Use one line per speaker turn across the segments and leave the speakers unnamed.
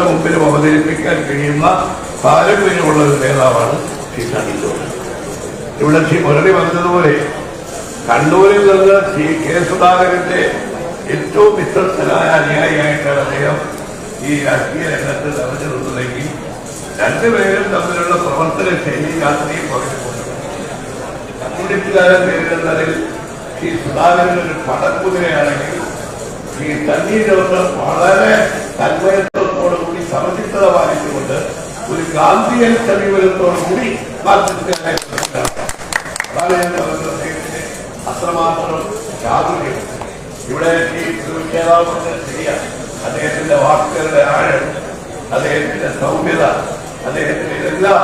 നിങ്ങളുടെ മുമ്പിലും അവതരിപ്പിക്കാൻ കഴിയുന്ന താരമ്യമുള്ള ഒരു നേതാവാണ് ശ്രീ സണ്ണി ഇവിടെ ശ്രീ മുരളി പറഞ്ഞതുപോലെ കണ്ണൂരിൽ നിന്ന് ശ്രീ കെ സുധാകരന്റെ ഏറ്റവും വിശ്വസ്തനായ അനുയായിയായിട്ടാണ് അദ്ദേഹം ഈ രാഷ്ട്രീയ രംഗത്ത് നിറഞ്ഞു നിന്നതെങ്കിൽ രണ്ടുപേരും തമ്മിലുള്ള പ്രവർത്തന ശൈലി രാത്രിയും പകരുന്നുണ്ട് കമ്മ്യൂണിസ്റ്റുകാരൻ നേരിടുന്നതിൽ ശ്രീ സുധാകരൻ ഒരു പടക്കുതിരയാണെങ്കിൽ ഈ ദിവസം വളരെ തന്മയത്വത്തോടുകൂടി സമചിത്തത പാലിച്ചുകൊണ്ട് ഒരു ഗാന്ധിയൻ സമീപനത്തോടുകൂടി അത്രമാത്രം ചാതുര്യം ഇവിടെ ഈ ശരിയാണ് അദ്ദേഹത്തിന്റെ വാക്കുകളുടെ ആഴം അദ്ദേഹത്തിന്റെ സൗമ്യത അദ്ദേഹത്തിന്റെ ഇതെല്ലാം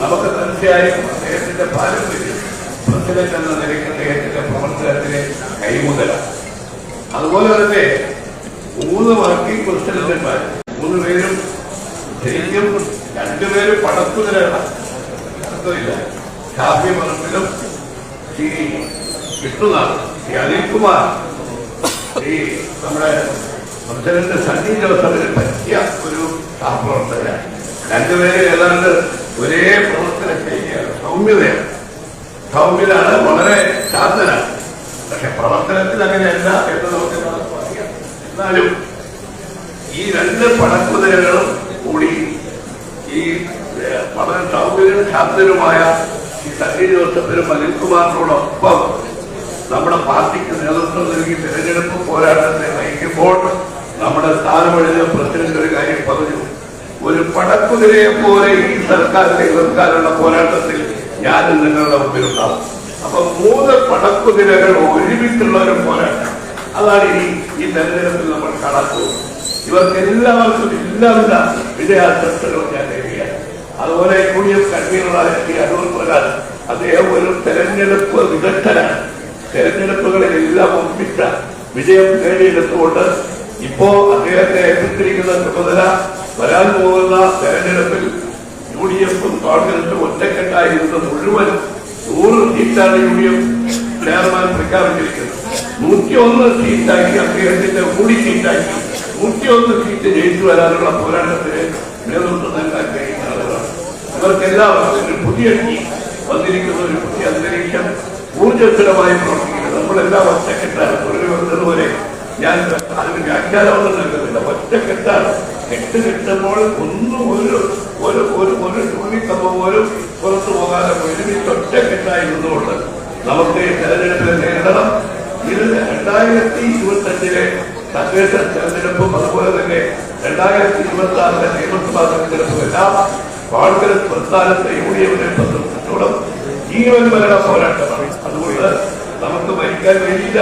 നമുക്ക് തീർച്ചയായും അദ്ദേഹത്തിന്റെ പാരമ്പര്യം പ്രസിഡന്റ് എന്ന നിലയ്ക്ക് അദ്ദേഹത്തിന്റെ പ്രവർത്തനത്തിന് കൈമുതലാണ്. അതുപോലെ തന്നെ മൂന്ന് വർക്കിംഗ് പ്രസിഡന്റുമാർ മൂന്ന് പേരും ശരിക്കും രണ്ടുപേരും പടക്കുതിരാണ്. അർത്ഥമില്ല മതത്തിലും ശ്രീ വിഷ്ണുനാഥ് ശ്രീ അനിൽകുമാർ ഈ നമ്മുടെ പ്രസിഡന്റ് സണ്ണി ജോസഫിന് പറ്റിയ ഒരു സഹപ്രവർത്തകരാണ് രണ്ടുപേരും ഏതാണ്ട് ഒരേ പ്രവർത്തന ശൈലിയാണ്. സൗമ്യതയാണ്. സൗമ്യനാണ് വളരെ ശാന്തനാണ് പക്ഷെ പ്രവർത്തനത്തിൽ അങ്ങനെയല്ല എന്ന് നമുക്ക് അറിയാം എന്നാലും ഈ രണ്ട് പടക്കുതിരകളും കൂടി ഈ ഏഹ്, വളരെ സൗകര്യവും ശാന്തനുമായ ഈ സണ്ണി ജോസഫിനും അനിൽകുമാറിനോടൊപ്പം നമ്മുടെ പാർട്ടിക്ക് നേതൃത്വം നൽകി തെരഞ്ഞെടുപ്പ് പോരാട്ടത്തെ നയിക്കുമ്പോൾ നമ്മുടെ സ്ഥാനമൊഴിഞ്ഞ പ്രസിഡന്റ് ഒരു കാര്യം പറഞ്ഞു. ഒരു പടക്കുതിരയെ പോലെ ഈ സർക്കാരിനെ എതിർക്കാനുള്ള പോരാട്ടത്തിൽ ഞാനും നിങ്ങളുടെ മുമ്പിലുണ്ടാവും. അപ്പൊ മൂന്ന് പടക്കുതിരകൾ ഒരുമിച്ചുള്ള ഒരു പോരാട്ടം. അതാണ് ഈ ഈ തെരഞ്ഞെടുപ്പിൽ നമ്മൾ കാണാൻ പോകുന്നത്. ഇവർക്ക് എല്ലാവർക്കും എല്ലാവിധ വിജയാശംസകളും ഞാൻ നേരുകയാണ് അതുപോലെ യു ഡി എഫ് കൺവീനറായ ശ്രീ അടൂർ പ്രകാശ് അദ്ദേഹം ഒരു തെരഞ്ഞെടുപ്പ് വിദഗ്ധനാണ്. തെരഞ്ഞെടുപ്പുകളിൽ എല്ലാം ഒപ്പിച്ച വിജയം നേടിയെടുത്തുകൊണ്ട് ഇപ്പോ അദ്ദേഹത്തെ ഏൽപ്പിച്ചിരിക്കുന്ന ചുമതല വരാൻ പോകുന്ന തെരഞ്ഞെടുപ്പിൽ യു ഡി എഫും കോൺഗ്രസും ഒറ്റക്കെട്ടായിരുന്നത് മുഴുവനും നൂറ് സീറ്റാണ് യു ഡി എഫ് ചെയർമാൻ പ്രഖ്യാപിച്ചിരിക്കുന്നത്. നൂറ്റിയൊന്ന് സീറ്റാക്കി അദ്ദേഹത്തിന്റെ കൂടി സീറ്റാക്കി. നൂറ്റിയൊന്ന് സീറ്റ് ജയിച്ചു വരാനുള്ള പോരാട്ടത്തിന് നേതൃത്വം നൽകാൻ കഴിയുന്ന ആളുകളാണ്. ഇവർക്കെല്ലാവർക്കും ഒരു പുതിയ വന്നിരിക്കുന്ന ഒരു പുതിയ അന്തരീക്ഷം ഊർജസ്വലമായി പ്രവർത്തിക്കുന്നത് നമ്മളെല്ലാം ഒറ്റക്കെട്ടാണ്. തൊഴിൽ വന്നതുപോലെ ഞാൻ അതിന് വ്യാഖ്യാനമൊന്നും നൽകുന്നില്ല. ഒറ്റക്കെട്ടാണ്. കെട്ട് കെട്ടുമ്പോൾ ഒന്നും ഒരു ഒരു ഒരു ഒരു തുണിക്കമ്പ് പോലും പുറത്തു പോകാതെ ഒരുമിച്ച് ഒറ്റക്കെട്ടായി നിന്നുകൊണ്ട് നമുക്ക് തെരഞ്ഞെടുപ്പിനെ നേരിടണം. ഇത് രണ്ടായിരത്തി ഇരുപത്തി അഞ്ചിലെ തദ്ദേശ തെരഞ്ഞെടുപ്പും അതുപോലെ തന്നെ രണ്ടായിരത്തി ഇരുപത്തി ആറിലെ നിയമസഭാ തെരഞ്ഞെടുപ്പും എല്ലാം കോൺഗ്രസ് പ്രസ്ഥാനത്തെ യു ഡി എഫിനെ സംബന്ധിച്ചിടത്തോളം ജീവൻ മരണ പോരാട്ടമാണ് അതുകൊണ്ട് നമുക്ക് മരിക്കാൻ കഴിയില്ല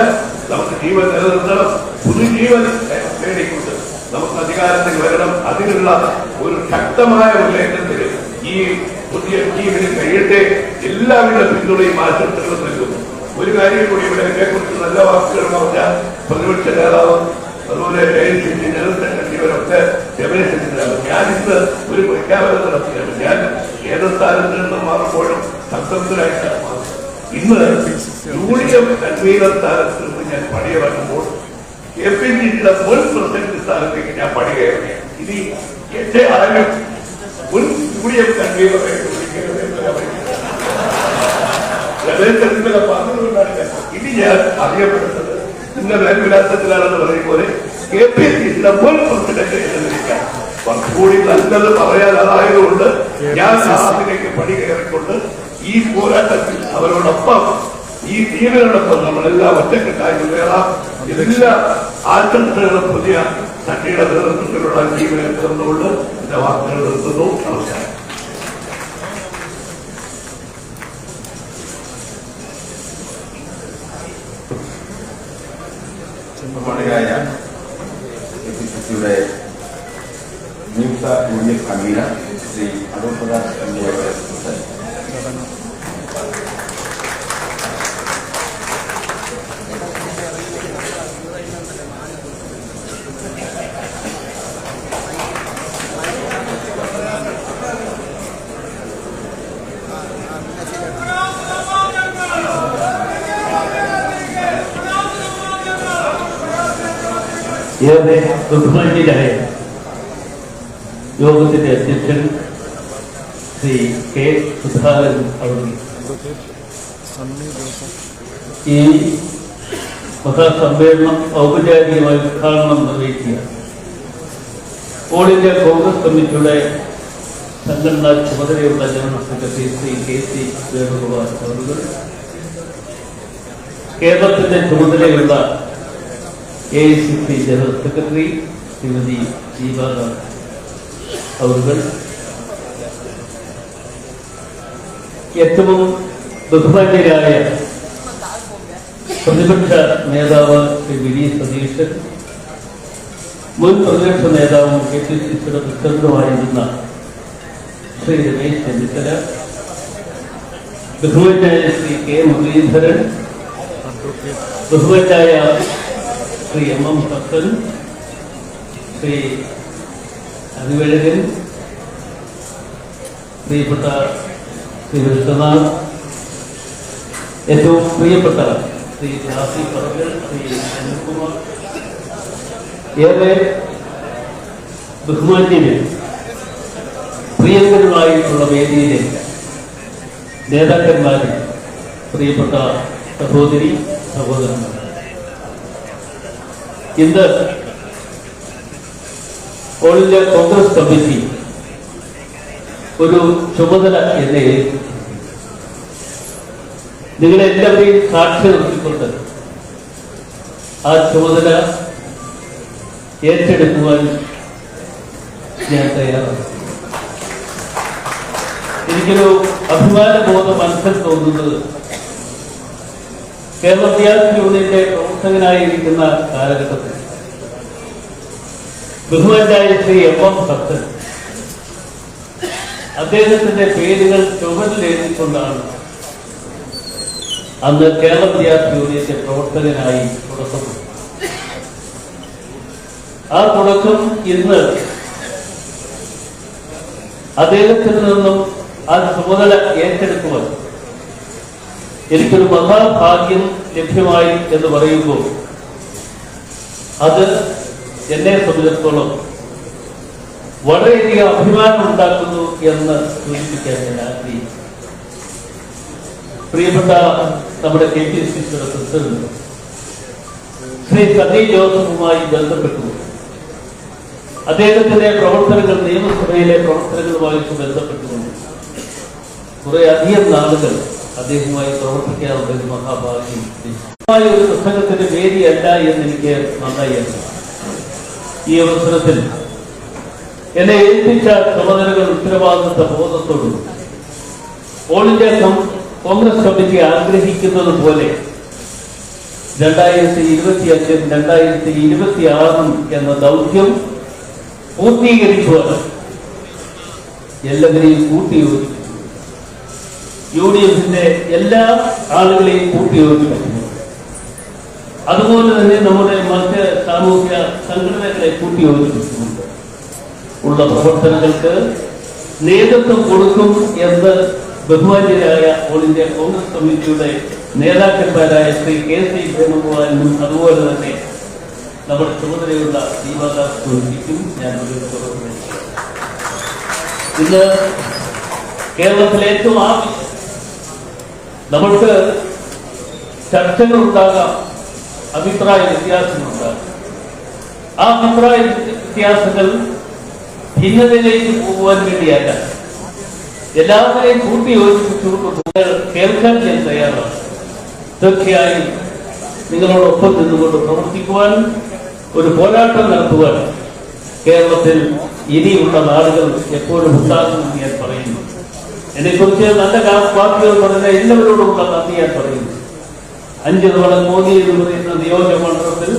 നമുക്ക് ജീവൻ നിലനിർത്തണം പുതുജീവൻ നേടിക്കൊണ്ട് നമുക്ക് അധികാരത്തിൽ വരണം അതിനുള്ള ഒരു ശക്തമായ ഉल्लेഖത്തിൽ ഈ പുതിയ ടീമിന് കഴിയട്ടെ എല്ലാവരുടെ പിന്തുണയും ആശംസകളും നൽകുന്നു ഒരു കാര്യം കൂടി ഇവിടെ എന്നെ കുറിച്ച് നല്ല വാക്കുകൾ പറഞ്ഞ പ്രതിപക്ഷ നേതാവ് അതുപോലെ A I C C general secretary ഇവരൊക്കെ രമേശിനാണ് ഞാനിന്ന് ഒരു പ്രഖ്യാപനം നടത്തിയാണ് ഞാൻ ഏത് സ്ഥാനത്ത് നിന്ന് മാറുമ്പോഴും സംതൃപ്തരായിട്ടാണ് മാറുന്നത്. ഇന്ന് യു ഡി എഫ് കൺവീനർ സ്ഥാനത്ത് നിന്ന് ഞാൻ പണിയിറങ്ങുമ്പോൾ കെ പി സി സിയുടെ മുൻ പ്രസിഡന്റ് സ്ഥാനത്തേക്ക് ഞാൻ പണികയറുകയാണ് ഇനി എന്റെ ആരും മുൻ യു ഡി എഫ് കൺവീനറെ വിളിക്കരുത് എന്ന് അപേക്ഷിക്കുന്നു രമേശിന്റെ പറഞ്ഞതുകൊണ്ടാണ് ഞാൻ ഇനി ഞാൻ അറിയപ്പെടുന്നത് ഇന്ന മേൽവിലാസത്തിലാണെന്ന് പറയും പോലെ കെ പി സി സിയുടെ മുൻ പ്രസിഡന്റ് എന്ന് വിളിക്കാം കുറച്ചുകൂടി നല്ലത് പറയാൻ അതായതുകൊണ്ട് ഞാൻ അതിലേക്ക് പണി കയറിക്കൊണ്ട് ഈ പോരാട്ടത്തിൽ അവരോടൊപ്പം ഈ ടീമിനോടൊപ്പം നമ്മളെല്ലാം ഒറ്റക്കെട്ടായി മുന്നേറാം എല്ലാ ആശംസകളും പുതിയ തട്ടിയുടെ നേതൃത്വത്തിലുള്ള ടീമിനെ ചേർന്നുകൊണ്ട് എന്റെ വാക്കുകൾ നിർത്തുന്നു. നമസ്കാരം.
ದುಡ್ಡುಮಂಜಿ ಡಹೆ ಯೋಗದ ಅಧ್ಯಕ್ಷರು ಶ್ರೀ ಕೆ ಸುಧಾಕರ್ ಅವರಿಗೆ ಈ മഹാസമ്മേളനം ഔപചാരികമായി ഉദ്ഘാടനം നിർവഹിക്കുക ഓൾ ഇന്ത്യ കോൺഗ്രസ് കമ്മിറ്റിയുടെ സംഘടനാ ചുമതലയുള്ള general secretary Shri K C Venugopal അവർക്ക് കേരളത്തിന്റെ ചുമതലയുള്ള A I C C general secretary Shrimati ദീപാറാം അവരുകൾ ഏറ്റവും ബഹുമാന്യരായ പ്രതിപക്ഷ നേതാവ് ശ്രീ വി സതീശൻ മുൻ പ്രതിപക്ഷ നേതാവും കെ പി സി സിയുടെ പ്രസിഡന്റുമായിരുന്ന ശ്രീ രമേശ് ചെന്നിത്തല ബഹുമാനായ ശ്രീ കെ മുരളീധരൻ ബഹുമാനായ ശ്രീ എം എം ഹസൻ ശ്രീ അതിവഴകൻ പ്രിയപ്പെട്ട ശ്രീ വിശ്വനാഥ് ഏറ്റവും പ്രിയപ്പെട്ട ശ്രീ ജാസി പറകൾ ശ്രീ അനിൽകുമാർ ഏറെ ബഹുമാന്യന് പ്രിയങ്കരമായിട്ടുള്ള വേദിയിലെ നേതാക്കന്മാരും പ്രിയപ്പെട്ട സഹോദരി സഹോദരന്മാർ ഇന്ന് ഓൾ കോൺഗ്രസ് കമ്മിറ്റി ഒരു ചുമതല എന്നെ. നിങ്ങളെല്ലാവരെയും സാക്ഷി നിർത്തിക്കൊണ്ട് ആ ചുമതല ഏറ്റെടുക്കുവാൻ ഞാൻ തയ്യാറാണ് എനിക്കൊരു അഭിമാന ബോധം മനസ്സിൽ തോന്നുന്നത് കേരള വിദ്യാർത്ഥി യൂണിയന്റെ പ്രവർത്തകനായിരിക്കുന്ന കാലഘട്ടത്തിൽ ബഹുമാനായ ശ്രീ എം എം സത്തൻ അദ്ദേഹത്തിന്റെ പേരുകൾ ചുവരിൽ എഴുതിക്കൊണ്ടാണ് അന്ന് കേരള വിദ്യാർത്ഥി യൂണിയന്റെ പ്രവർത്തകനായി തുടക്കം ആ തുടക്കം ഇന്ന് അദ്ദേഹത്തിൽ നിന്നും ആ ചുമതല ഏറ്റെടുക്കുവാൻ എനിക്കൊരു മഹാഭാഗ്യം ലഭ്യമായി എന്ന് പറയുമ്പോൾ അത് എന്നെ സംബന്ധിച്ചിടത്തോളം വളരെയധികം അഭിമാനം ഉണ്ടാക്കുന്നു എന്ന് സൂചിപ്പിക്കാൻ ഞാൻ ആഗ്രഹിക്കുന്നു. പ്രിയപ്പെട്ട നമ്മുടെ കെ പി സി സിയുടെ പ്രസിഡന്റ് ശ്രീ സതി ജോസഫുമായി ബന്ധപ്പെട്ടു. അദ്ദേഹത്തിന്റെ പ്രവർത്തനങ്ങൾ നിയമസഭയിലെ പ്രവർത്തനങ്ങളുമായിട്ട് ബന്ധപ്പെട്ടുകൊണ്ട് കുറെ അധികം നാളുകൾ അദ്ദേഹവുമായി പ്രവർത്തിക്കാറുണ്ട് ഒരു മഹാഭാഗ്യം. ഒരു പുസ്തകത്തിന്റെ വേദിയല്ല എന്ന് എനിക്ക് നന്നായി അറിയാം ഈ അവസരത്തിൽ എന്നെ ഏൽപ്പിച്ച ചുമതലകൾ ഉത്തരവാദിത്ത ബോധത്തോടും ഓൾ ഇന്ത്യ കോൺഗ്രസ് കമ്മിറ്റി ആഗ്രഹിക്കുന്നത് പോലെ രണ്ടായിരത്തി ഇരുപത്തി അഞ്ചും രണ്ടായിരത്തി ഇരുപത്തി ആറും എന്ന ദൗത്യം പൂർത്തീകരിക്കുവാൻ എല്ലാവരെയും കൂട്ടിയോജിപ്പിച്ചു യു ഡി എഫിന്റെ എല്ലാ ആളുകളെയും കൂട്ടിയോജിപ്പിച്ചു അതുപോലെ തന്നെ നമ്മുടെ മറ്റ് സാമൂഹ്യ സംഘടനകളെ കൂട്ടിയോജിപ്പിച്ചുകൊണ്ട് ഉള്ള പ്രവർത്തനങ്ങൾക്ക് നേതൃത്വം കൊടുക്കും എന്ന് ബഹുമാന്യരായ ഓൾ ഇന്ത്യ കോൺഗ്രസ് കമ്മിറ്റിയുടെ നേതാക്കന്മാരായ ശ്രീ കെ സി വേണുഗോപാലിനും അതുപോലെ തന്നെ നമ്മുടെ ചുമതലയുള്ള ദീപാദാസ് കുറിക്കും ഞാൻ ഇന്ന് കേരളത്തിലെ ഏറ്റവും ആവശ്യം നമ്മൾക്ക് ചർച്ചകൾ ഉണ്ടാകാം അഭിപ്രായ വ്യത്യാസങ്ങളുണ്ടാകാം. ആ അഭിപ്രായ വ്യത്യാസങ്ങൾ ഭിന്നതയിലേക്ക് പോകുവാൻ വേണ്ടിയല്ല. എല്ലാവരെയും കൂട്ടി യോജിപ്പിച്ചുകൊണ്ട് കേൾക്കാൻ ഞാൻ തയ്യാറാണ്. തീർച്ചയായും നിങ്ങളോടൊപ്പം നിന്നുകൊണ്ട് പ്രവർത്തിക്കുവാൻ ഒരു പോരാട്ടം നടത്തുവാൻ കേരളത്തിൽ ഇനിയുള്ള നാടുകൾ എപ്പോഴും ഉണ്ടാകുമെന്ന് ഞാൻ പറയുന്നു. എന്നെക്കുറിച്ച് നല്ല കാ- വാക്കുകൾ പറഞ്ഞ എല്ലാവരോടുമുള്ള നന്ദി ഞാൻ പറയുന്നു. അഞ്ച് തവണ മോദി എന്ന് പറയുന്ന നിയോജക മണ്ഡലത്തിൽ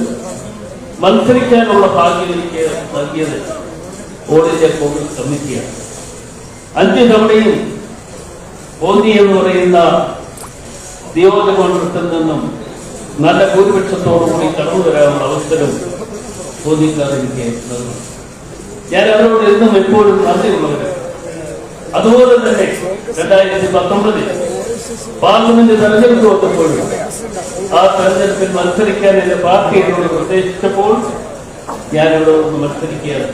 മത്സരിക്കാനുള്ള ഭാഗ്യം എനിക്ക് നൽകിയത് ഓൾ ഇന്ത്യ കമ്മിറ്റിയാണ് അഞ്ച് തവണയും മോദി എന്ന് പറയുന്ന നിയോജക മണ്ഡലത്തിൽ നിന്നും നല്ല ഭൂരിപക്ഷത്തോടുകൂടി കടന്നു വരാനുള്ള അവസരം മോദിക്കാർ എനിക്ക് നൽകും ഞാൻ അവരോട് എന്നും എപ്പോഴും നന്ദിയുള്ളവരാണ്. അതുപോലെ തന്നെ രണ്ടായിരത്തി പത്തൊമ്പതിൽ പാർലമെന്റ് തെരഞ്ഞെടുപ്പ് വന്നപ്പോഴും ആ തെരഞ്ഞെടുപ്പിൽ മത്സരിക്കാൻ എന്റെ പാർട്ടി എന്നോട് നിർദ്ദേശിച്ചപ്പോൾ ഞാനിവിടെ ഒന്ന് മത്സരിക്കുകയാണ്.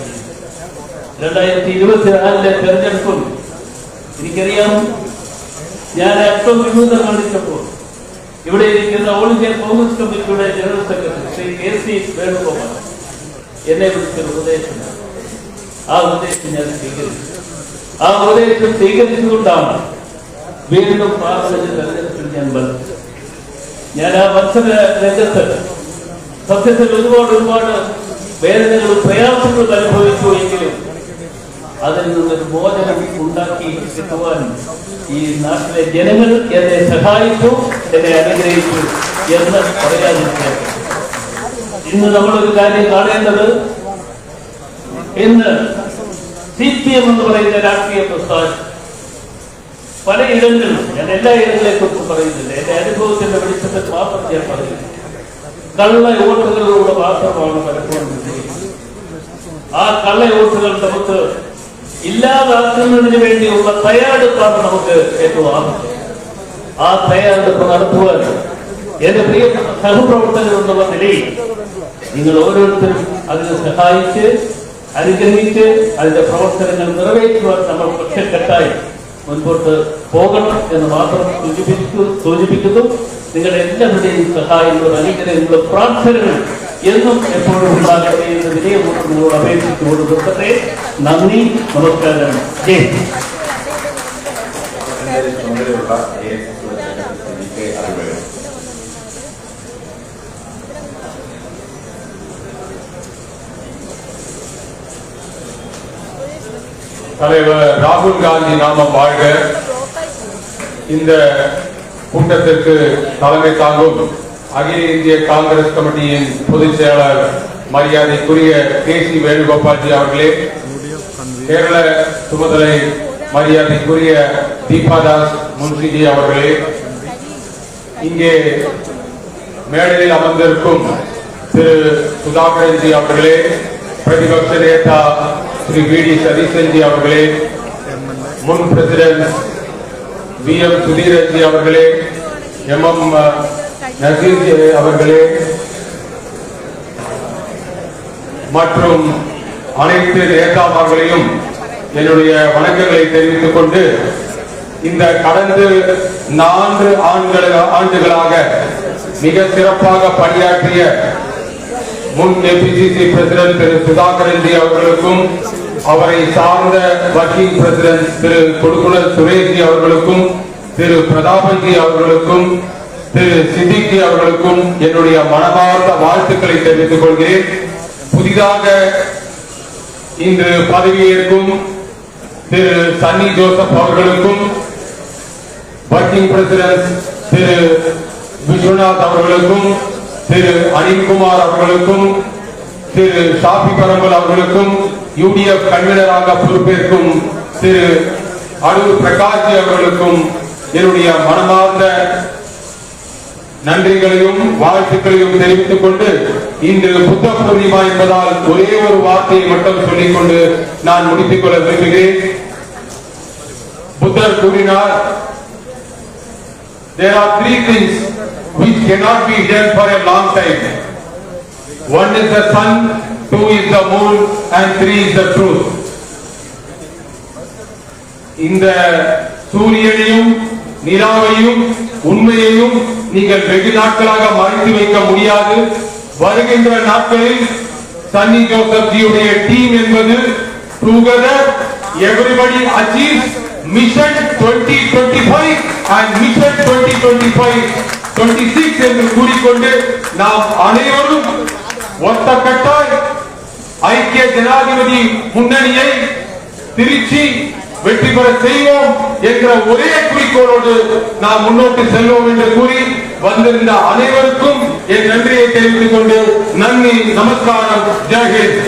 രണ്ടായിരത്തി ഇരുപത്തിനാലിലെ തെരഞ്ഞെടുപ്പും എനിക്കറിയാം ഞാൻ അല്പം വിനോദം കാണിച്ചപ്പോൾ ഇവിടെ ഇരിക്കുന്ന ഓൾ ഇന്ത്യ കോൺഗ്രസ് കമ്മിറ്റിയുടെ general secretary Shri K C Venugopal എന്നെ വിളിച്ചൊരു ഉപദേശം ആ ഉപദേശം ഞാൻ സ്വീകരിച്ചു. ആ ഉപദേശം സ്വീകരിച്ചുകൊണ്ടാണ് വീണ്ടും ഞാൻ ഞാൻ ആ മത്സര രംഗത്ത് സത്യത്തിൽ ഒരുപാട് ഒരുപാട് വേദനകളും പ്രയാസങ്ങളും അനുഭവിച്ചു എങ്കിലും അതിൽ നിന്നൊരു മോചനം ഉണ്ടാക്കി കിട്ടുവാൻ ഈ നാട്ടിലെ ജനങ്ങൾ എന്നെ സഹായിച്ചു എന്നെ അനുഗ്രഹിച്ചു എന്ന് പറയാതിരിക്കാം ഇന്ന് നമ്മളൊരു കാര്യം കാണേണ്ടത് ഇന്ന് സി പി എം എന്ന് പറയുന്ന രാഷ്ട്രീയ പ്രസ്ഥാനം. പല ഇടങ്ങളിലും ഞാൻ എല്ലാ ഇടങ്ങളെ കുറിച്ച് പറയുന്നില്ല. എന്റെ അനുഭവത്തിന്റെ വെളിച്ചത്തിൽ മാത്രം ഞാൻ പറയുന്നു കള്ള വോട്ടുകളിലൂടെ മാത്രമാണ് പലപ്പോഴും ആ കള്ള വോട്ടുകൾ നമുക്ക് ഇല്ലാതാക്കുന്നതിന് വേണ്ടിയുള്ള തയ്യാറെടുപ്പാണ് നമുക്ക് ഏറ്റവും ആവശ്യം. ആ തയ്യാറെടുപ്പ് നടത്തുവാൻ എന്റെ പ്രിയ സഹപ്രവർത്തകർ എന്നുള്ള നിലയിൽ നിങ്ങൾ ഓരോരുത്തരും അതിനെ സഹായിച്ച് അനുഗ്രഹിച്ച് അതിന്റെ പ്രവർത്തനങ്ങൾ നിറവേറ്റുവാൻ നമ്മൾ പക്ഷക്കെട്ടായി മുൻപോട്ട് പോകണം എന്ന് മാത്രം സൂചിപ്പിച്ചു സൂചിപ്പിക്കുന്നു. നിങ്ങളുടെ എല്ലാവരുടെയും സഹായങ്ങളും അനുഗ്രഹങ്ങളും പ്രാർത്ഥനകളും എന്നും എപ്പോഴും ഉണ്ടാകട്ടെ എന്ന് വിനയപൂർവം നിങ്ങളോട് അപേക്ഷിച്ചുകൊണ്ട് നിർത്തട്ടെ. നന്ദി നമസ്കാരം. ജയ്
தலைவர் ராகுல் காந்தி நாமம் வாழ்க. இந்த கூட்டத்திற்கு தலைமை தாங்கும் அகில இந்திய காங்கிரஸ் கமிட்டியின் பொதுச் செயலாளர் மரியாதைக்குரிய கே சி வேணுகோபால்ஜி அவர்களே கேரள சுமதலை மரியாதைக்குரிய தீபாதாஸ் முன்சிஜி அவர்களே இங்கே மேடையில் அமர்ந்திருக்கும் திரு சுதாகரன்ஜி அவர்களே பிரதிபக்ஷ நேதா ஸ்ரீ வி டி சதீசன்ஜி அவர்களே முன் பிரசிடென்ட் வி எம் சுதீரன்ஜி அவர்களே எம் எம் நசீர்ஜி அவர்களே மற்றும் அனைத்து நேதாமார்களையும் என்னுடைய வணக்கங்களை தெரிவித்துக் கொண்டு இந்த கடந்த நான்கு ஆண்டுகளாக மிக சிறப்பாக பணியாற்றிய முன் ஏபிசிசி பிரசிடென்ட் திரு சுதாகரன்ஜி அவர்களுக்கும் அவரை சார்ந்த வக்கீல் பிரசிடென்ட் திரு கொடுக்குளர் சுரேஷ்ஜி அவர்களுக்கும் திரு பிரதாபன்ஜி அவர்களுக்கும் திரு சித்திக்ஜி அவர்களுக்கும் என்னுடைய மனமார்ந்த வாழ்த்துக்களை தெரிவித்துக் கொள்கிறேன். புதிதாக இன்று பதவியேற்கும் திரு சன்னி ஜோசப் அவர்களுக்கும் வர்க்கிங் பிரசிடென்ட் திரு விஸ்வநாத் அவர்களுக்கும் திரு அனில்குமார் அவர்களுக்கும் திரு ஷாபி பரம்பல் அவர்களுக்கும் யூடிஎஃப் கன்வீனராக பொறுப்பேற்கும் திரு அடூர் பிரகாஷ் அவர்களுக்கும் என்னுடைய மனமார்ந்த நன்றிகளையும் வாழ்த்துக்களையும் தெரிவித்துக் கொண்டு இன்று புத்த பூர்ணிமா என்பதால் ஒரே ஒரு வார்த்தையை மட்டும் சொல்லிக் கொண்டு நான் முடித்துக் கொள்ள விரும்புகிறேன். புத்தர் கூறினார் there are three things which cannot be done for a long time one is the sun two is the moon and three is the truth இந்த சூரியனையும் நிலாவையும் உண்மையையும் நீங்கள் வெகு நாட்களாக மறைத்து வைக்க முடியாது வருகின்ற நாட்களில் சன்னி ஜோசப் ஜியுடைய டீம் என்பது together everybody achieve mission 2025 and mission twenty six என்று கூறிக்கொண்டு நாம் அனைவரும் ஒத்த கட்டாய் ஐக்கிய ஜனாதிபதி முன்னணியை திருச்சி வெற்றி பெற செய்வோம் என்ற ஒரே குறிக்கோளோடு நாம் முன்னோட்டு செல்வோம் என்று கூறி வந்திருந்த அனைவருக்கும் என் நன்றியை தெரிவித்துக் கொண்டு நன்றி நமஸ்காரம். ஜெயஹிந்த்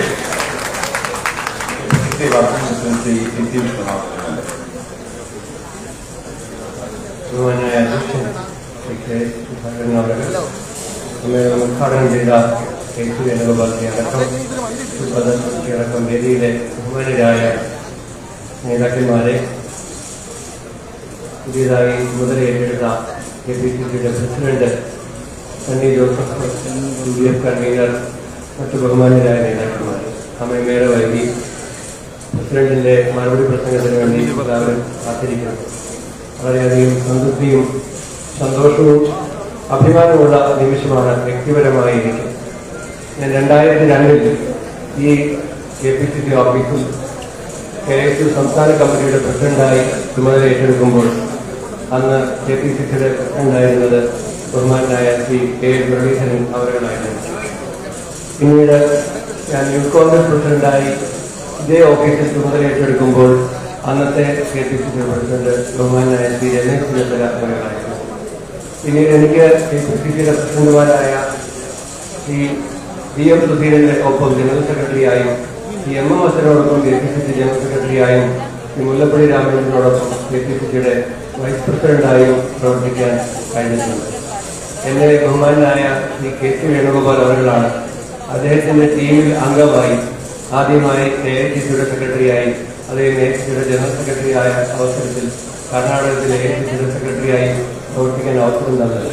കെ സുധാകരൻ അവരുടെ സമ്മേളനം ഉദ്ഘാടനം ചെയ്ത കെ സു വേണുഗോപാലിനെ അടക്കം അടക്കം വേദിയിലെ ബഹുമാനരായ നേതാക്കന്മാരെ പുതിയതായി ചുമതല ഏറ്റെടുത്ത കെ പി സി സിയുടെ president Sunny Joseph U D F convener മറ്റു ബഹുമാനരായ നേതാക്കന്മാർ. സമയമേറെ വൈകി.
പ്രസിഡന്റിന്റെ മറുപടി പ്രസംഗത്തിന് വേണ്ടി എല്ലാവരും കാത്തിരിക്കുന്നു. വളരെയധികം സംതൃപ്തിയും സന്തോഷവും അഭിമാനമുള്ള നിമിഷമാണ് വ്യക്തിപരമായി എനിക്ക് ഞാൻ രണ്ടായിരത്തി രണ്ടിൽ ഈ കെ പി സി സി ഓഫീസും കെ എസ് സംസ്ഥാന കമ്മിറ്റിയുടെ പ്രസിഡന്റായി ചുമതല ഏറ്റെടുക്കുമ്പോൾ അന്ന് കെ പി സി സിയുടെ പ്രസിഡന്റായിരുന്നത് ബഹുമാനായ ശ്രീ കെ എസ് മുരളീധരൻ അവരുകളായിരുന്നു. പിന്നീട് ഞാൻ യൂത്ത് കോൺഗ്രസ് പ്രസിഡന്റായി ഇതേ ഓഫീസിൽ ചുമതല ഏറ്റെടുക്കുമ്പോൾ അന്നത്തെ K P C C president ബഹുമാനായ ശ്രീ രമേശ് ചെന്നിത്തല അവരുകളായിരുന്നു. പിന്നീട് എനിക്ക് ഈ പ്രസിദ്ധിയുടെ പ്രസിഡന്റുമാരായ ഈ വി എം സുധീരന്റെ ഒപ്പം ജനറൽ സെക്രട്ടറിയായും ഈ M M അച്ഛനോടൊപ്പം K P C C general സെക്രട്ടറിയായും ഈ മുല്ലപ്പള്ളി രാമചന്ദ്രനോടൊപ്പം കെ പി സി സിയുടെ വൈസ് പ്രസിഡന്റായും പ്രവർത്തിക്കാൻ കഴിഞ്ഞിട്ടുണ്ട്. എന്നെ ബഹുമാനായ ഈ കെ സി വേണുഗോപാൽ അവരുകളാണ് അദ്ദേഹത്തിന്റെ ടീമിൽ അംഗമായി ആദ്യമായി എ ഐ ടി സിയുടെ സെക്രട്ടറിയായി അതേ എ ഐ ടി സിയുടെ ജനറൽ സെക്രട്ടറിയായ അവസരത്തിൽ കർണാടകത്തിലെ എ ഐ ടി സിയുടെ സെക്രട്ടറിയായി പ്രവർത്തിക്കാൻ അവസരം തന്നത്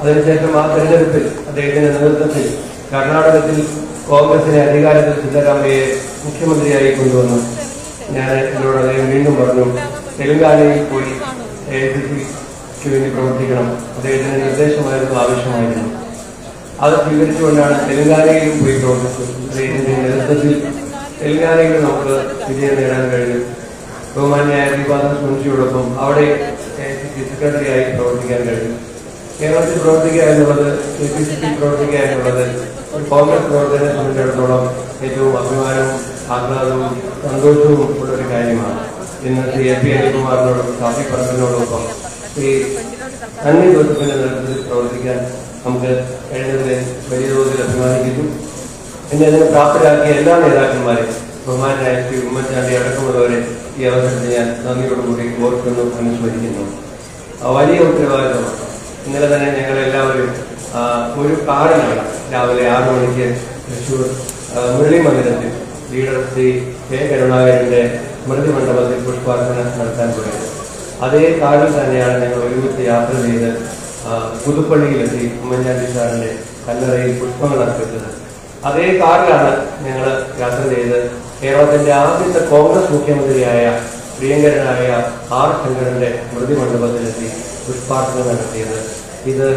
അതിനുശേഷം ആ തെരഞ്ഞെടുപ്പിൽ അദ്ദേഹത്തിന്റെ നേതൃത്വത്തിൽ കർണാടകത്തിൽ കോൺഗ്രസിനെ അധികാരത്തിൽ സിദ്ധരാമയ്യെ മുഖ്യമന്ത്രിയായി കൊണ്ടുവന്നു. ഞാൻ എന്നോട് അദ്ദേഹം വീണ്ടും പറഞ്ഞു തെലങ്കാനയിൽ പോയി എ സി സിക്ക് വേണ്ടി പ്രവർത്തിക്കണം. അദ്ദേഹത്തിന്റെ നിർദ്ദേശമായിരുന്നു ആവശ്യമായിരുന്നു. അത് സ്വീകരിച്ചുകൊണ്ടാണ് തെലങ്കാനയിലും പോയി പ്രവർത്തിച്ചത് അദ്ദേഹത്തിന്റെ നേതൃത്വത്തിൽ തെലങ്കാനയിൽ നമുക്ക് വിജയം നേടാൻ കഴിഞ്ഞു ബഹുമാന്യായ വിവാദം മുൻഷിയോടൊപ്പം അവിടെ സെക്രട്ടറിയായി പ്രവർത്തിക്കാൻ കഴിയും. കേരളത്തിൽ പ്രവർത്തിക്കുക എന്നുള്ളത് കെ പി സി സി പ്രവർത്തിക്കുക എന്നുള്ളത് ഒരു കോൺഗ്രസ് പ്രവർത്തകരെ സംബന്ധിച്ചിടത്തോളം ഏറ്റവും അഭിമാനവും ആഹ്ലാദവും സന്തോഷവും ഉള്ള ഒരു കാര്യമാണ്. ഇന്ന് ശ്രീ എ പി അനിൽകുമാറിനോടും ഷാഫി പറമ്പിനോടൊപ്പം ശ്രീ അന്യ ജോസഫിന്റെ നേതൃത്വത്തിൽ പ്രവർത്തിക്കാൻ നമുക്ക് കഴിഞ്ഞതിൽ വലിയ തോതിൽ അഭിമാനിക്കുന്നു. എന്നെ അതിനെ പ്രാപ്തരാക്കിയ എല്ലാ നേതാക്കന്മാരെയും ബഹുമാനായ ശ്രീ ഉമ്മൻചാണ്ടി അടക്കമുള്ളവരെ ഈ അവസരത്തിൽ ഞാൻ നന്ദിയോടുകൂടി ഓർക്കുന്നു അനുസ്മരിക്കുന്നു. വലിയ ഉത്തരവാദിത്തമാണ് ഇന്നലെ തന്നെ ഞങ്ങൾ എല്ലാവരും ഒരു കാറിനാണ് രാവിലെ ആറു മണിക്ക് തൃശൂർ മുരളി മന്ദിരത്തിൽ ലീഡർ ശ്രീ കെ കരുണാകരന്റെ സ്മൃതി മണ്ഡപത്തിൽ പുഷ്പാർച്ചന നടത്താൻ പോയത്. അതേ കാറിൽ തന്നെയാണ് ഞങ്ങൾ ഒരുമിച്ച് യാത്ര ചെയ്ത് പുതുപ്പള്ളിയിലെത്തി ഉമ്മൻചാണ്ടി സാറിന്റെ കല്ലറയിൽ പുഷ്പങ്ങൾ അർപ്പിച്ചത്. അതേ കാറിലാണ് ഞങ്ങൾ യാത്ര ചെയ്ത് കേരളത്തിന്റെ ആദ്യത്തെ കോൺഗ്രസ് മുഖ്യമന്ത്രിയായ പ്രിയങ്കരനായ ആർ ശങ്കരന്റെ സ്മൃതി മണ്ഡപത്തിലെത്തി പുഷ്പാർച്ചന നടത്തിയത്. ഇത്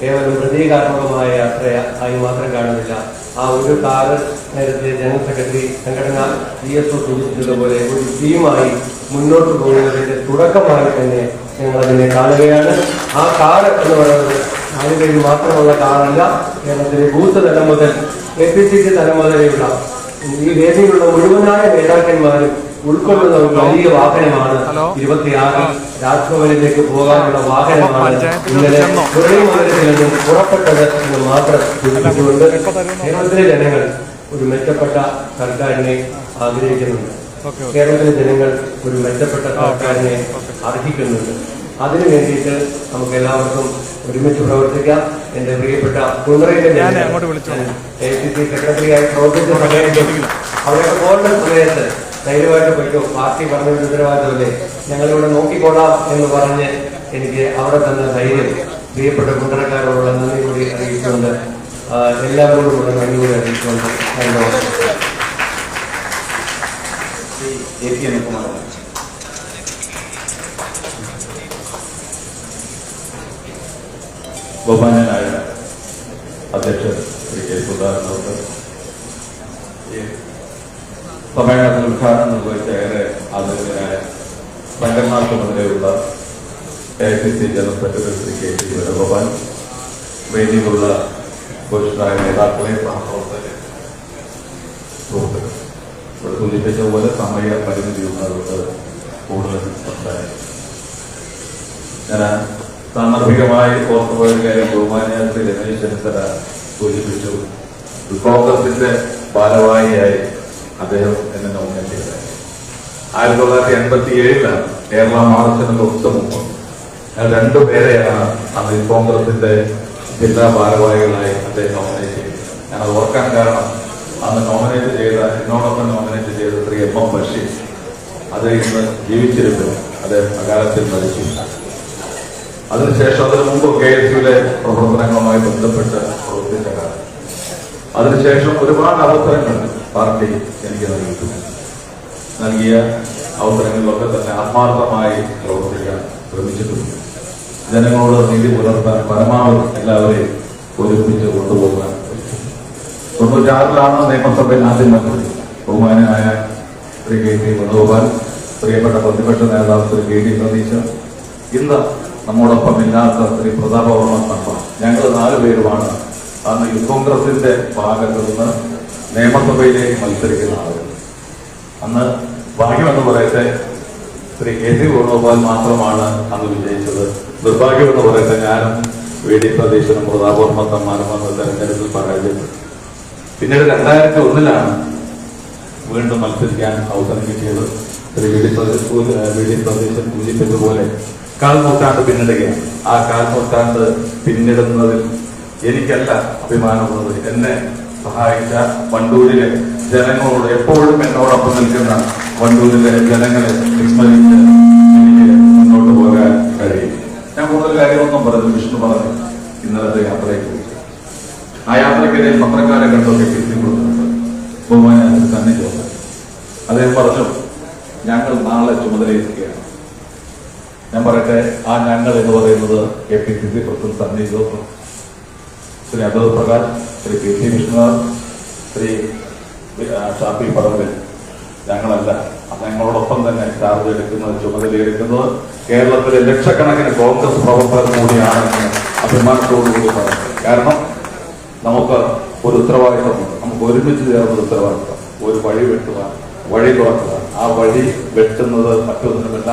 കേവലം പ്രതീകാത്മകമായ യാത്ര ആയി മാത്രം കാണുന്നില്ല. ആ ഒരു കാറ് നേരത്തെ ജനറൽ സെക്രട്ടറി സംഘടന ജി എസ് ഒ സൂചിപ്പിച്ചതുപോലെ ഒരു ടീമായി മുന്നോട്ട് പോകുന്നതിന്റെ തുടക്കമായി തന്നെ ഞങ്ങൾ അതിനെ കാണുകയാണ്. ആ കാറ് എന്ന് പറയുന്നത് നാലുപേരിൽ മാത്രമുള്ള കാറല്ല കേരളത്തിലെ ബൂത്ത് തലം മുതൽ എ പി സി സി തലം മുതലെയുള്ള ഈ വേദിയിലുള്ള മുഴുവനായ നേതാക്കന്മാരും ഉൾക്കൊള്ളുന്ന ഒരു വലിയ വാഹനമാണ് ഇരുപത്തിയാറ് രാജ്ഭവനിലേക്ക് പോകാനുള്ള വാഹനമാണ് ഇന്നലെ കുറേ മന്ദിരത്തിൽ നിന്നും പുറപ്പെട്ടത് എന്ന് മാത്രം സൂചിപ്പിച്ചുകൊണ്ട് കേരളത്തിലെ ജനങ്ങൾ ഒരു മെച്ചപ്പെട്ട സർക്കാരിനെ ആഗ്രഹിക്കുന്നുണ്ട് കേരളത്തിലെ ജനങ്ങൾ ഒരു മെച്ചപ്പെട്ട സർക്കാരിനെ അർഹിക്കുന്നുണ്ട് അതിനു വേണ്ടിയിട്ട് നമുക്ക് എല്ലാവർക്കും ഒരുമിച്ച് പ്രവർത്തിക്കാം എന്റെ പ്രിയപ്പെട്ട കുണ്ടറയിലെ എ സി സി സെക്രട്ടറിയായി പ്രവർത്തിച്ച സമയത്ത് അവരുടെ കോൺഗ്രസ് സമയത്ത് ധൈര്യമായിട്ട് പോയിക്കോ. പാർട്ടി പറഞ്ഞ ഉത്തരവാദിത്തമല്ലേ ഞങ്ങളിവിടെ നോക്കിക്കൊള്ളാം എന്ന് പറഞ്ഞ് എനിക്ക് അവിടെ തന്ന ധൈര്യം പ്രിയപ്പെട്ട കുണ്ടറക്കാരോടുള്ള നന്ദി കൂടി അറിയിച്ചുകൊണ്ട് എല്ലാവരോടും എല്ലാവരോടുമുള്ള നന്ദി കൂടി അറിയിച്ചുകൊണ്ട്
എ
ബഹുമാനായ അധ്യക്ഷൻ ശ്രീ കെ സുധാകരൻ സമ്മേളനത്തിൽ ഉദ്ഘാടനം നിർവഹിച്ച ഏറെ ആദരണീയനായ സംഘടനാ ചുമതലയുള്ള A C C general secretary Shri K C Venugopal വേദിയിലുള്ള പുരുഷനായ നേതാക്കളെ സഹപ്രവർത്തകരെ ഇവിടെ സൂചിപ്പിച്ചതുപോലെ സമയ പരിമിതി ഉള്ളതുകൊണ്ട് കൂടുതൽ സംസാരിക്കും. ഞാൻ സാന്ദർഭികമായി ഓർത്തുപോയ കാര്യം രമേശ് ചെന്നിത്തല സൂചിപ്പിച്ചു. കോൺഗ്രസിന്റെ ഭാരവാഹിയായി അദ്ദേഹം എന്നെ നോമിനേറ്റ് ചെയ്തത്. ആയിരത്തി തൊള്ളായിരത്തി എൺപത്തി ഏഴിലാണ് കേരള മാർച്ചിന് തൊട്ട് മുമ്പ് ഞാൻ രണ്ടുപേരെയാണ് അന്ന് കോൺഗ്രസിന്റെ ജില്ലാ ഭാരവാഹികളായി അദ്ദേഹം നോമിനേറ്റ് ചെയ്തത്. ഞാനത് ഓർക്കാൻ കാരണം അന്ന് നോമിനേറ്റ് ചെയ്ത എന്നോടൊപ്പം നോമിനേറ്റ് ചെയ്ത ശ്രീ എം എം ബഷീർ അത് ഇന്ന് ജീവിച്ചിരുന്നു. അദ്ദേഹം അകാലത്തിൽ മരിച്ചു അതിനുശേഷം അതിനു മുമ്പ് കെ എസ് യുവിലെ പ്രവർത്തനങ്ങളുമായി ബന്ധപ്പെട്ട് പ്രവർത്തിച്ച കാലം അതിനുശേഷം ഒരുപാട് അവസരങ്ങൾ പാർട്ടി എനിക്ക് നൽകിയിട്ടുണ്ട്. നൽകിയ അവസരങ്ങളിലൊക്കെ തന്നെ ആത്മാർത്ഥമായി പ്രവർത്തിക്കാൻ ശ്രമിച്ചിട്ടുണ്ട്. ജനങ്ങളോട് നീതി പുലർത്താൻ പരമാവധി എല്ലാവരെയും ഒരുമിച്ച് കൊണ്ടുപോകാൻ തൊണ്ണൂറ്റാറിലാണ് നിയമസഭയിൽ ആദ്യം വന്നത്. ബഹുമാനായ ശ്രീ കെ ടി വേണുഗോപാൽ പ്രിയപ്പെട്ട പ്രതിപക്ഷ നേതാവ് ശ്രീ കെ ടി സതീശൻ ഇന്ന് നമ്മോടൊപ്പം ഇല്ലാത്ത ശ്രീ പ്രതാപവർമ്മ ഞങ്ങൾ നാലുപേരുമാണ്. അന്ന് യൂത്ത് കോൺഗ്രസിന്റെ ഭാഗത്ത് നിന്ന് നിയമസഭയിലേക്ക് മത്സരിക്കുന്ന ആളുകൾ. അന്ന് ഭാഗ്യമെന്ന് പറയട്ടെ ശ്രീ കെ സി വേണുഗോപാൽ മാത്രമാണ് അന്ന് വിജയിച്ചത്. ദുർഭാഗ്യമെന്ന് പറയട്ടെ ഞാനും വി ഡി സതീശനും പ്രതാപവർമ്മ തമ്മാനും അന്ന് തെരഞ്ഞെടുപ്പിൽ പരാജയപ്പെട്ടു. പിന്നീട് രണ്ടായിരത്തി ഒന്നിലാണ് വീണ്ടും മത്സരിക്കാൻ അവസരം കിട്ടിയത്. Shri V D V D Satheesan സൂചിപ്പിച്ചതുപോലെ കാൽ നൂറ്റാണ്ട് പിന്നിടുകയാണ്. ആ കാൽ നൂറ്റാണ്ട് പിന്നിടുന്നതിൽ എനിക്കല്ല അഭിമാനമുള്ളത്. എന്നെ സഹായിച്ച വണ്ടൂരിലെ ജനങ്ങളോട് എപ്പോഴും എന്നോടൊപ്പം നിൽക്കുന്ന വണ്ടൂരിലെ ജനങ്ങളെ വിസ്മരിച്ച് എനിക്ക് മുന്നോട്ട് പോകാൻ കഴിയും. ഞാൻ കൂടുതൽ കാര്യമൊന്നും പറഞ്ഞു വിഷ്ണു പറഞ്ഞു ഇന്നലത്തെ യാത്രയെക്കുറിച്ച് ആ യാത്രക്കിടയിൽ പത്രക്കാരെ കണ്ടൊക്കെ തിരിച്ചു കൊടുക്കുന്നുണ്ട് തന്നെ ചോദിച്ചു. അദ്ദേഹം പറഞ്ഞു ഞങ്ങൾ നാളെ ചുമതലയേൽക്കുകയാണ്. ഞാൻ പറയട്ടെ ആ ഞങ്ങൾ എന്ന് പറയുന്നത് A P C C president Sunny Joseph Shri Adoor Prakash Shri P C Vishnunath Shri Shafi Parambil. ഞങ്ങളല്ല. ഞങ്ങളോടൊപ്പം തന്നെ ചാർജ് എടുക്കുന്നത് ചുമതലയെടുക്കുന്നത് കേരളത്തിലെ ലക്ഷക്കണക്കിന് കോൺഗ്രസ് പ്രവർത്തകർ കൂടിയാണെന്ന് അഭിമാനത്തോടുകൂടി പറയുന്നത് കാരണം നമുക്ക് ഒരു ഉത്തരവാദിത്തമുണ്ട്. നമുക്ക് ഒരുമിച്ച് ചേർന്ന ഒരു ഉത്തരവാദിത്തം. ഒരു വഴി വെട്ടുക വഴി തുറക്കുക ആ വഴി വെട്ടുന്നത് മറ്റൊന്നുമില്ല.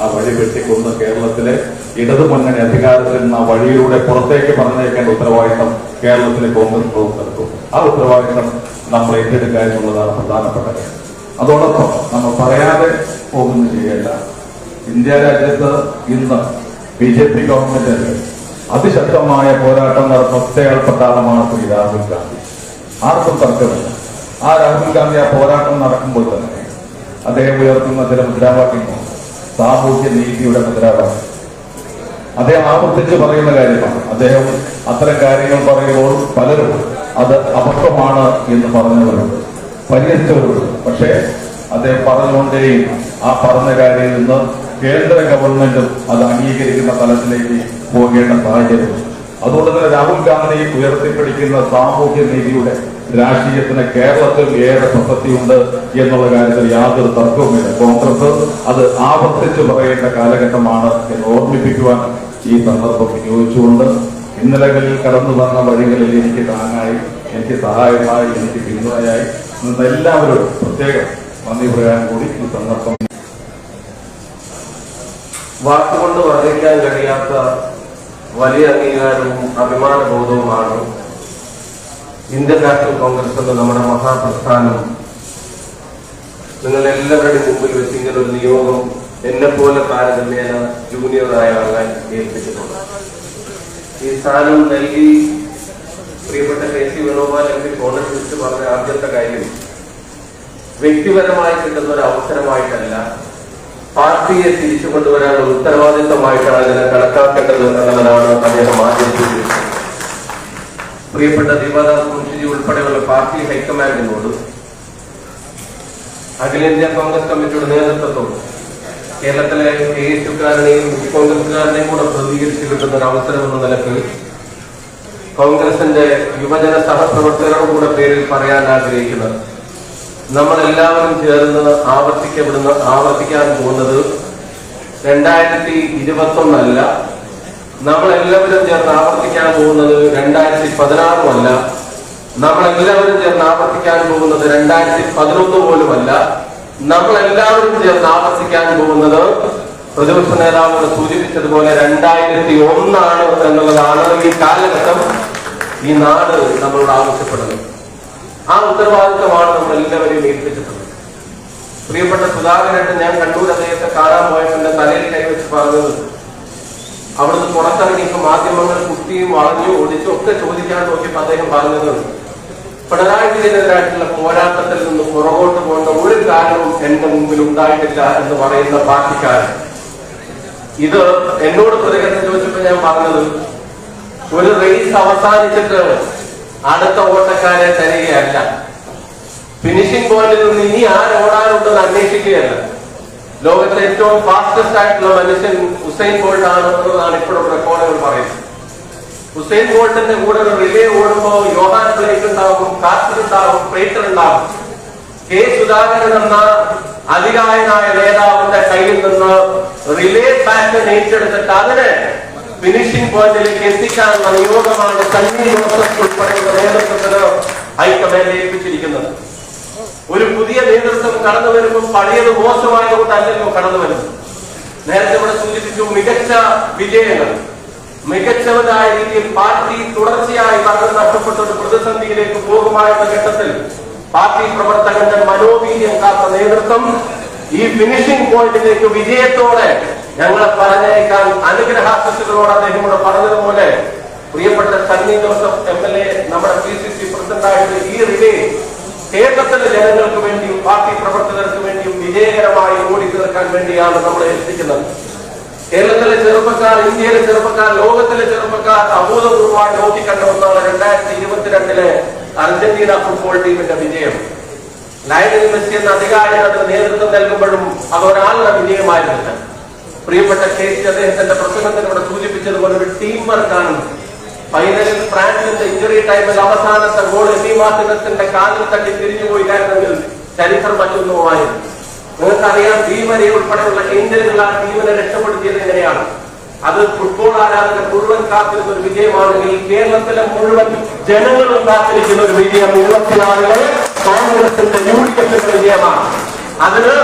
ആ വഴി വെട്ടിക്കൊണ്ട് കേരളത്തിലെ ഇടതു മുന്നണി അധികാരത്തിൽ നിന്ന് ആ വഴിയിലൂടെ പുറത്തേക്ക് പറഞ്ഞേക്കേണ്ട ഉത്തരവാദിത്തം കേരളത്തിലെ കോൺഗ്രസ് പ്രവർത്തകർക്കും. ആ ഉത്തരവാദിത്തം നമ്മൾ ഏറ്റെടുക്കുക എന്നുള്ളതാണ് പ്രധാനപ്പെട്ട കാര്യം. അതോടൊപ്പം നമ്മൾ പറയാതെ പോകുന്ന ചെയ്യല്ല ഇന്ത്യ രാജ്യത്ത് ഇന്ന് ബി ജെ പി ഗവൺമെന്റ് അതിശക്തമായ പോരാട്ടം നടത്തുന്ന ഒറ്റയാൾപ്പെട്ട ആളാണ് ശ്രീ രാഹുൽ ഗാന്ധി. ആർക്കും തർക്കമില്ല. ആ രാഹുൽ ഗാന്ധി ആ പോരാട്ടം നടക്കുമ്പോൾ തന്നെ അദ്ദേഹം ഉയർത്തുന്ന ചില മുദ്രാവാക്യങ്ങൾ. സാമൂഹ്യ നീതിയുടെ മുദ്രാവാക്യം. അദ്ദേഹം ആവർത്തിച്ച് പറയുന്ന കാര്യമാണ്. അദ്ദേഹം അത്തരം കാര്യങ്ങൾ പറയുമ്പോൾ പലരും അത് അബദ്ധമാണ് എന്ന് പറഞ്ഞവരുണ്ട് പരിഹരിച്ചവരുണ്ട് പക്ഷേ അദ്ദേഹം പറഞ്ഞുകൊണ്ടേയും ആ പറഞ്ഞ കാര്യം നിന്ന് കേന്ദ്ര ഗവൺമെന്റും അത് അംഗീകരിക്കുന്ന തലത്തിലേക്ക് പോകേണ്ട സാഹചര്യം അതുകൊണ്ട് തന്നെ രാഹുൽ ഗാന്ധി ഉയർത്തിപ്പിടിക്കുന്ന സാമൂഹ്യ നീതിയുടെ രാഷ്ട്രീയത്തിന് കേരളത്തിൽ ഏറെ പ്രസക്തിയുണ്ട് എന്നുള്ള കാര്യത്തിൽ യാതൊരു തർക്കവുമില്ല. കോൺഗ്രസ് അത് ആവർത്തിച്ച് പറയേണ്ട കാലഘട്ടമാണ് എന്ന് ഓർമ്മിപ്പിക്കുവാൻ ഈ സന്ദർഭം വിനിയോഗിച്ചുകൊണ്ട് ഇന്നലകളിൽ കടന്നു വന്ന വഴികളിൽ എനിക്ക് താങ്ങായി എനിക്ക് സഹായമായി എനിക്ക് പിന്തുണയായി നിന്ന് എല്ലാവരോടും പ്രത്യേകം നന്ദി പറയാൻ കൂടി ഈ സന്ദർഭം.
വാക്കുകൊണ്ട് വർദ്ധിക്കാൻ കഴിയാത്ത വലിയ അംഗീകാരവും അഭിമാനബോധവുമാണ് ഇന്ത്യൻ നാഷണൽ കോൺഗ്രസ് എന്ന നമ്മുടെ മഹാപ്രസ്ഥാനം നിങ്ങൾ എല്ലാവരുടെയും മുമ്പിൽ വെച്ച് ഇങ്ങനെ ഒരു നിയോഗം എന്നെ പോലെ താരതമ്യേന ജൂനിയറായ ആളാൻ ഏൽപ്പിച്ചിട്ടുണ്ട്. ഈ സ്ഥാനം നൽകി പ്രിയപ്പെട്ട K C Venugopal M P Congress വിളിച്ച് പറഞ്ഞ ആദ്യത്തെ കാര്യം വ്യക്തിപരമായി കിട്ടുന്ന ഒരു അവസരമായിട്ടല്ല പാർട്ടിയെ തിരിച്ചു കൊണ്ടുവരാനുള്ള ഉത്തരവാദിത്തമായിട്ടാണ് ഇതിനെ കണക്കാക്കേണ്ടത് എന്നുള്ളതാണ് അദ്ദേഹം ആദ്യം പ്രിയപ്പെട്ട ദീപാദാസ് മുൻഷിജി ഉൾപ്പെടെയുള്ള പാർട്ടി ഹൈക്കമാൻഡിനോട് അഖിലേന്ത്യാ കോൺഗ്രസ് കമ്മിറ്റിയുടെ നേതൃത്വത്തോട് കേരളത്തിലെ കെ എസ് യുക്കാരനെയും കോൺഗ്രസുകാരനെയും കൂടെ പ്രതികരിച്ച് കിട്ടുന്ന ഒരു അവസരം എന്ന നിലയ്ക്ക് കോൺഗ്രസിന്റെ യുവജന സഹപ്രവർത്തകരുടെ കൂടെ പേരിൽ പറയാൻ ആഗ്രഹിക്കുന്നത്. നമ്മളെല്ലാവരും ചേർന്ന് ആവർത്തിക്കപ്പെടുന്ന ആവർത്തിക്കാൻ പോകുന്നത് രണ്ടായിരത്തി ഇരുപത്തി നമ്മളെല്ലാവരും ചേർന്ന് ആവർത്തിക്കാൻ പോകുന്നത് രണ്ടായിരത്തി പതിനാറുമല്ല. നമ്മളെല്ലാവരും ചേർന്ന് ആവർത്തിക്കാൻ പോകുന്നത് രണ്ടായിരത്തി പതിനൊന്ന് പോലുമല്ല. നമ്മൾ എല്ലാവരും ചേർന്ന് ആവർത്തിക്കാൻ പോകുന്നത് പ്രതിപക്ഷ നേതാവ് സൂചിപ്പിച്ചതുപോലെ രണ്ടായിരത്തി ഒന്നാണ് എന്നുള്ളതാണ് ഈ കാലഘട്ടം ഈ നാട് നമ്മളോട് ആവശ്യപ്പെടുന്നത്. ആ ഉത്തരവാദിത്തമാണ് നമ്മൾ എല്ലാവരെയും ഏൽപ്പിച്ചിട്ടുള്ളത്. പ്രിയപ്പെട്ട സുധാകരൻ ഞാൻ കണ്ണൂർ അദ്ദേഹത്തെ കാണാൻ പോയപ്പോൾ തലയിൽ കൈവച്ച് പറഞ്ഞത് അവിടുന്ന് പുറത്തിറങ്ങിയപ്പോൾ മാധ്യമങ്ങൾ കുത്തിയും വളഞ്ഞു ഒടിച്ചും ഒക്കെ ചോദിക്കാൻ നോക്കിയപ്പോൾ അദ്ദേഹം പറഞ്ഞത് പിണറായി വിജയനെതിരായിട്ടുള്ള പോരാട്ടത്തിൽ നിന്ന് പുറകോട്ട് പോകേണ്ട ഒരു കാരണവും എന്റെ മുമ്പിൽ ഉണ്ടായിട്ടില്ല എന്ന് പറയുന്ന പാർട്ടിക്കാരൻ. ഇത് എന്നോട് പ്രതികരണം ചോദിച്ചപ്പോൾ ഞാൻ പറഞ്ഞത് ഒരു റേസ് അവസാനിച്ചിട്ട് അടുത്ത ഓട്ടക്കാരെ തരികയല്ല. ഫിനിഷിംഗ് പോയിന്റിൽ നിന്ന് ഇനി ആര് ഓടാനുണ്ടെന്ന് അന്വേഷിക്കുകയല്ല. ലോകത്തിലെ ഏറ്റവും ഫാസ്റ്റസ്റ്റ് ആയിട്ടുള്ള മനുഷ്യൻ ഹുസൈൻ ബോൾട്ട് ആണ് എന്നതാണ് ഇപ്പോഴും റെക്കോർഡുകൾ പറയുന്നത്. ഉസൈൻ ബോൾട്ടിന്റെ കൂടെ ഒരു റിലേ ഓടുമ്പോ യോഹാൻ ബ്രേക്ക് ഉണ്ടാവും കാർത്തിക് ഉണ്ടാവും ഫ്രേറ്റർ ഉണ്ടാവും. കെ സുധാകരൻ എന്ന അധികായനായ നേതാവിന്റെ കയ്യിൽ നിന്ന് റിലേ ബാറ്റൺ ഏറ്റെടുത്തിട്ട് അതിനെ ഫിനിഷിംഗ് പോയിന്റിലേക്ക് എത്തിക്കാനുള്ള നിയോഗമാണ് സണ്ണി ജോസഫ് ഉൾപ്പെടെയുള്ള നേതൃത്വത്തിന് ഹൈക്കമാൻഡ് ഏൽപ്പിച്ചിരിക്കുന്നത് ഒരു പുതിയ നേതൃത്വം കടന്നു വരുമ്പോൾ പഴയത് മോശമായതുകൊണ്ടല്ലല്ലോ കടന്നു വരുന്നത്. നേരത്തെ ഇവിടെ സൂചിപ്പിച്ചു മികച്ച വിജയങ്ങൾ. മികച്ചവരായ രീതിയിൽ പാർട്ടി തുടർച്ചയായി ഭരണം നഷ്ടപ്പെട്ട ഒരു പ്രതിസന്ധിയിലേക്ക് പോകുമായിരുന്ന ഘട്ടത്തിൽ പാർട്ടി പ്രവർത്തകന്റെ മനോവീര്യം കാത്ത നേതൃത്വം ഈ ഫിനിഷിംഗ് പോയിന്റിലേക്ക് വിജയത്തോടെ ഞങ്ങളെ പറഞ്ഞേക്കാൻ അനുഗ്രഹാശിസുകളോട് അദ്ദേഹം ഇവിടെ പറഞ്ഞതുപോലെ പ്രിയപ്പെട്ട Sunny Joseph M L A നമ്മുടെ പി സി സി പ്രസിഡന്റായിട്ട് ഈ റിലേ കേരളത്തിലെ ജനങ്ങൾക്ക് വേണ്ടിയും പാർട്ടി പ്രവർത്തകർക്ക് വേണ്ടിയും വിജയകരമായി ഓടി തീർക്കാൻ വേണ്ടിയാണ് നമ്മൾ എത്തിക്കുന്നത് കേരളത്തിലെ ചെറുപ്പക്കാർ ഇന്ത്യയിലെ ചെറുപ്പക്കാർ ലോകത്തിലെ ചെറുപ്പക്കാർ അഭൂതപൂർവമായി നോക്കിക്കണ്ട ഒന്നാണ് രണ്ടായിരത്തി ഇരുപത്തിരണ്ടിലെ അർജന്റീന ഫുട്ബോൾ ടീമിന്റെ വിജയം. ലയണൽ മെസ്സി എന്ന അധികാരി അതിന് നേതൃത്വം നൽകുമ്പോഴും അത് ഒരാളുടെ വിജയമായിരുന്നില്ല. പ്രിയപ്പെട്ട കെ. അദ്ദേഹത്തിന്റെ പ്രസംഗത്തിലൂടെ സൂചിപ്പിച്ചതുപോലെ ഒരു ടീം വർക്കാണ് ഫൈനലിൽ ഫ്രാൻസിന്റെ ഇഞ്ചുറി ടൈമിൽ അവസാനത്തെ ഗോൾ എമി മാർട്ടിനസിന്റെ കാലിൽ തട്ടി തിരിഞ്ഞുപോയില്ലായിരുന്നെങ്കിൽ ചരിത്രം മറ്റൊന്നുമായിരുന്നു. നിങ്ങൾക്കറിയാം ഭീമനെ ഉൾപ്പെടെയുള്ള ഏഞ്ചലുകൾ ആ ടീമിനെ രക്ഷപ്പെടുത്തിയത് എങ്ങനെയാണ്? അത് ഫുട്ബോൾ ആരാധകർ മുഴുവൻ കാത്തിരുന്ന ഒരു വിജയമാണെങ്കിൽ കേരളത്തിലെ മുഴുവൻ ജനങ്ങളും കാത്തിരിക്കുന്ന ഒരു വിജയം ഇരുപത്തിനാലുകൾ കോൺഗ്രസിന്റെ യു വിജയമാണ്. അതിന്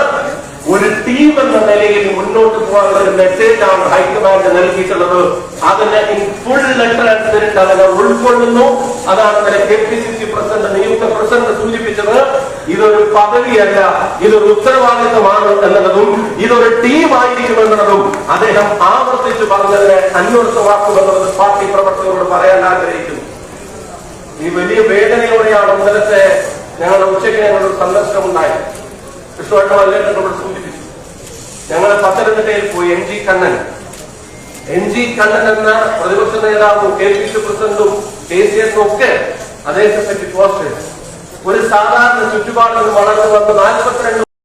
ഒരു ടീം എന്ന നിലയിൽ മുന്നോട്ട് പോകാനുള്ള ഒരു ആണ് ഹൈക്കമാൻഡ് നൽകിയിട്ടുള്ളത്. അതിനെ ഫുൾ ലെറ്റർ അനുസരിച്ച് അതിനെ ഉൾക്കൊള്ളുന്നു. അതാണ് ഇന്നലെ K P C C president നിയുക്ത പ്രസിഡന്റ് സൂചിപ്പിച്ചത്. ഇതൊരു പദവിയല്ല ഇതൊരു ഉത്തരവാദിത്തമാണ് എന്നുള്ളതും ഇതൊരു ടീം ആയിരിക്കും എന്നുള്ളതും അദ്ദേഹം ആവർത്തിച്ച് പറഞ്ഞതിനെ അന്വർത്ഥമാക്കുമെന്നുള്ളത് പാർട്ടി പ്രവർത്തകരോട് പറയാൻ ആഗ്രഹിക്കുന്നു. ഈ വലിയ വേദനയോടെയാണ് ഇന്നലത്തെ ഞങ്ങളുടെ ഉച്ചയ്ക്ക് ഞങ്ങളുടെ ഒരു കൃഷ്ണവട്ടം അല്ലേറ്റോട് സൂചിപ്പിച്ചു ഞങ്ങൾ പത്തനംതിട്ടയിൽ പോയി M G Kannan. M G Kannan എന്ന പ്രതിപക്ഷ നേതാവും കെ പി സി പ്രസിഡന്റും കെ സി എസും ഒക്കെ അദ്ദേഹത്തെ പറ്റി പോസ്റ്റ് ഒരു സാധാരണ ചുറ്റുപാടിൽ വളർന്നു വന്ന് നാൽപ്പത്തിരണ്ട്